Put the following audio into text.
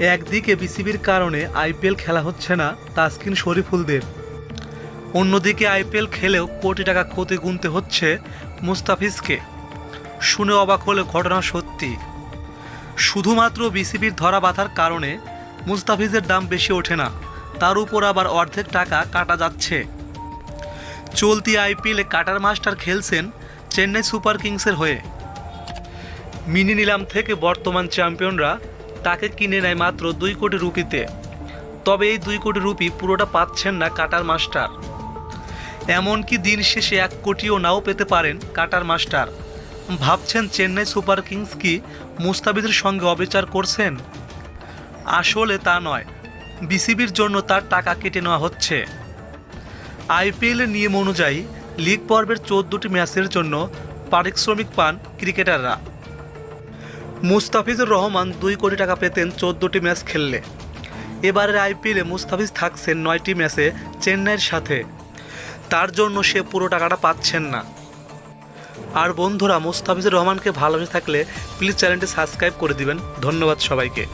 একদিকে বিসিবির কারণে আইপিএল খেলা হচ্ছে না, তাসকিন শরীফুলদের। অন্যদিকে আইপিএল খেলেও কোটি টাকা ক্ষতি গুনতে হচ্ছে মুস্তাফিজকে। শুনে অবাক হলে ঘটনা সত্যি। শুধুমাত্র বিসিবির ধরা বাঁধার কারণে মুস্তাফিজের দাম বেশি ওঠে না, তার উপর আবার অর্ধেক টাকা কাটা যাচ্ছে। চলতি আইপিএলে কাটার মাস্টার খেলছেন চেন্নাই সুপার কিংসের হয়ে। মিনি নিলাম থেকে বর্তমান চ্যাম্পিয়নরা তাকে কিনে নেয় মাত্র দুই কোটি রুপিতে। তবে এই দুই কোটি রুপি পুরোটা পাচ্ছেন না কাটার মাস্টার। এমনকি দিন শেষে এক কোটিও নাও পেতে পারেন কাটার মাস্টার। ভাবছেন চেন্নাই সুপার কিংস কি মুস্তাফিজের সঙ্গে অবিচার করছেন? আসলে তা নয়। বিসিবির জন্য তার টাকা কেটে নেওয়া হচ্ছে। আইপিএলের নিয়ম অনুযায়ী লিগ পর্বের চোদ্দোটি ম্যাচের জন্য পারিশ্রমিক পান ক্রিকেটাররা। মুস্তাফিজুর রহমান দুই কোটি টাকা পেতেন চোদ্দোটি ম্যাচ খেললে। এবারের আইপিএলে মুস্তাফিজ থাকছেন নয়টি ম্যাচে চেন্নাইয়ের সাথে। তার জন্য সে পুরো টাকাটা পাচ্ছেন না। আর বন্ধুরা, মুস্তাফিজুর রহমানকে ভালোবেসে থাকলে প্লিজ চ্যানেলটি সাবস্ক্রাইব করে দিবেন। ধন্যবাদ সবাইকে।